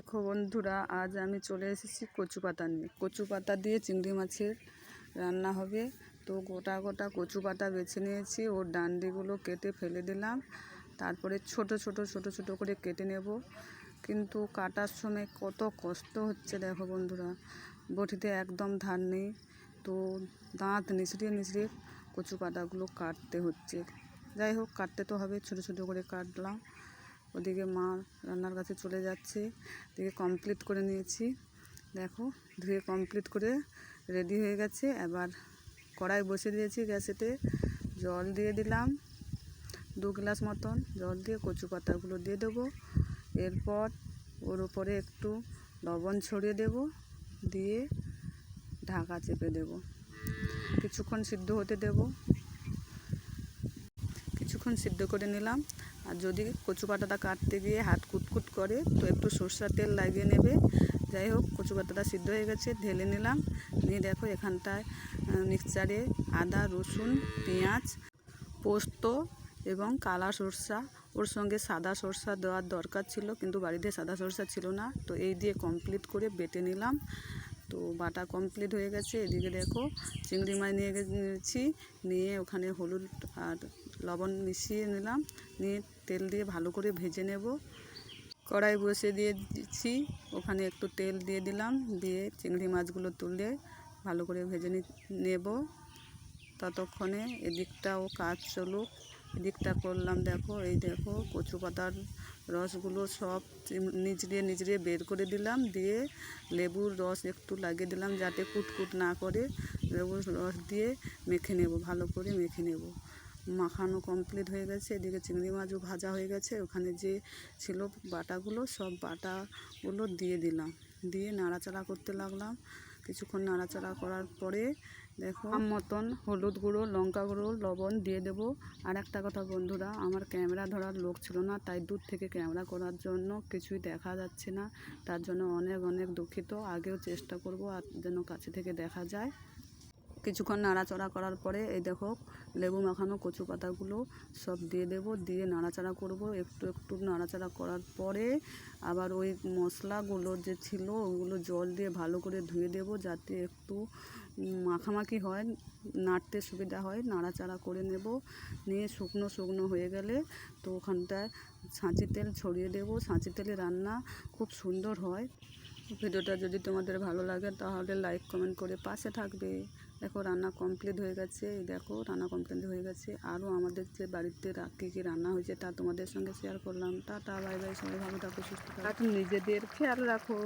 দেখো বন্ধুরা, আজ আমি চলে এসেছি কচু পাতা নিয়ে। কচু পাতা দিয়ে চিংড়ি মাছের রান্না হবে। তো গোটা গোটা কচু পাতা বেছে নিয়েছি, ওর ডান্ডিগুলো কেটে ফেলে দিলাম। তারপরে ছোট ছোট ছোট ছোট করে কেটে নেব। কিন্তু কাটার সময় কত কষ্ট হচ্ছে দেখো বন্ধুরা। বটিতে একদম ধার নেই। তো দাঁত নিচড়িয়ে নিচড়িয়ে কচু পাতাগুলো কাটতে হচ্ছে। যাই হোক, কাটতে তো হবে, ছোট ছোট করে কাটলাম। ওদিকে মা রান্নার কাছে চলে যাচ্ছে। এদিকে কমপ্লিট করে নিয়েছি। দেখো, ধুয়ে কমপ্লিট করে রেডি হয়ে গেছে। এবার কড়াই বসে দিয়েছি গ্যাসেতে। জল দিয়ে দিলাম দু গ্লাস মতন। জল দিয়ে কচু পাতাগুলো দিয়ে দেবো। এরপর ওর উপরে একটু লবণ ছড়িয়ে দেব। দিয়ে ঢাকা চেপে দেব। কিছুক্ষণ সিদ্ধ হতে দেব। কিছুক্ষণ সিদ্ধ করে নিলাম। আর যদি কচু পাতাটা কাটতে গিয়ে হাত কুটকুট করে, তো একটু সরষের তেল লাগিয়ে নেবে। যাই হোক কচু পাতাটা সিদ্ধ হয়ে গেছে, ঢেলে নিলাম। নিয়ে দেখো এখানটায় মিক্সচারে আদা, রসুন, পেঁয়াজ, পোস্ত এবং কালা সরষা। ওর সঙ্গে সাদা সরষা দেওয়ার দরকার ছিল, কিন্তু বাড়িতে সাদা সরষা ছিল না। তো এই দিয়ে কমপ্লিট করে বেটে নিলাম। তো বাটা কমপ্লিট হয়ে গেছে। এদিকে দেখো চিংড়ি মাছ নিয়ে গেছি। নিয়ে ওখানে হলুদ আর লবণ মিশিয়ে নিলাম। নিয়ে তেল দিয়ে ভালো করে ভেজে নেব। কড়াই বসে দিয়ে দিচ্ছি ওখানে একটু তেল দিয়ে দিলাম। দিয়ে চিংড়ি মাছগুলো তুলে ভালো করে ভেজে নেব। ততক্ষণে এদিকটাও কাজ চলুক। এদিকটা করলাম, দেখো, এই দেখো, কচু পাতার রসগুলো সব নিচড়িয়ে নিচড়িয়ে বের করে দিলাম, দিয়ে লেবুর রস একটু লাগিয়ে দিলাম, যাতে কুটকুট না করে। লেবুর রস দিয়ে মেখে নেব, ভালো করে মেখে নেব। মাখানো কমপ্লিট হয়ে গেছে, এদিকে চিংড়ি মাছও ভাজা হয়ে গেছে, ওখানে যে ছিল বাটাগুলো, সব বাটাগুলো দিয়ে দিলাম। দিয়ে নাড়াচাড়া করতে লাগলাম। কিছুক্ষণ নাড়াচাড়া করার পরে দেখো মতন হলুদ গুঁড়ো, লঙ্কা গুঁড়ো, লবণ দিয়ে দেবো। আর একটা কথা বন্ধুরা, আমার ক্যামেরা ধরার লোক ছিল না, তাই দূর থেকে ক্যামেরা করার জন্য কিছুই দেখা যাচ্ছে না। তার জন্য অনেক অনেক দুঃখিত। আগেও চেষ্টা করব, আর যেন কাছে থেকে দেখা যায়। কিছুক্ষণ নাড়াচাড়া করার পরে, এই দেখো, লেবু মাখানো কচু পাতাগুলো সব দিয়ে দেব, দিয়ে নাড়াচাড়া করব। একটু একটু নাড়াচাড়া করার পরে আবার ওই মশলাগুলো যে ছিল, ওগুলো জল দিয়ে ভালো করে ধুয়ে দেব, যাতে একটু মাখামাখি হয়, নাড়তে সুবিধা হয়। নাড়াচাড়া করে নেব, নিয়ে শুকনো শুকনো হয়ে গেলে তো ওখানটায় ছাঁচি তেল ছড়িয়ে দেব। ছাঁচি তেলে রান্না খুব সুন্দর হয়। ভিডিওটা যদি তোমাদের ভালো লাগে, তাহলে লাইক কমেন্ট করে পাশে থাকবে। দেখো, রান্না কমপ্লিট হয়ে গেছে। দেখো, রান্না কমপ্লিট হয়ে গেছে। আরও আমাদের যে বাড়িতে কী কী রান্না হয়েছে তা তোমাদের সঙ্গে শেয়ার করলাম। টাটা বাই বাই সবাই ভালো থাকো, সুস্থ থাকো। নিজেদের খেয়াল রাখো।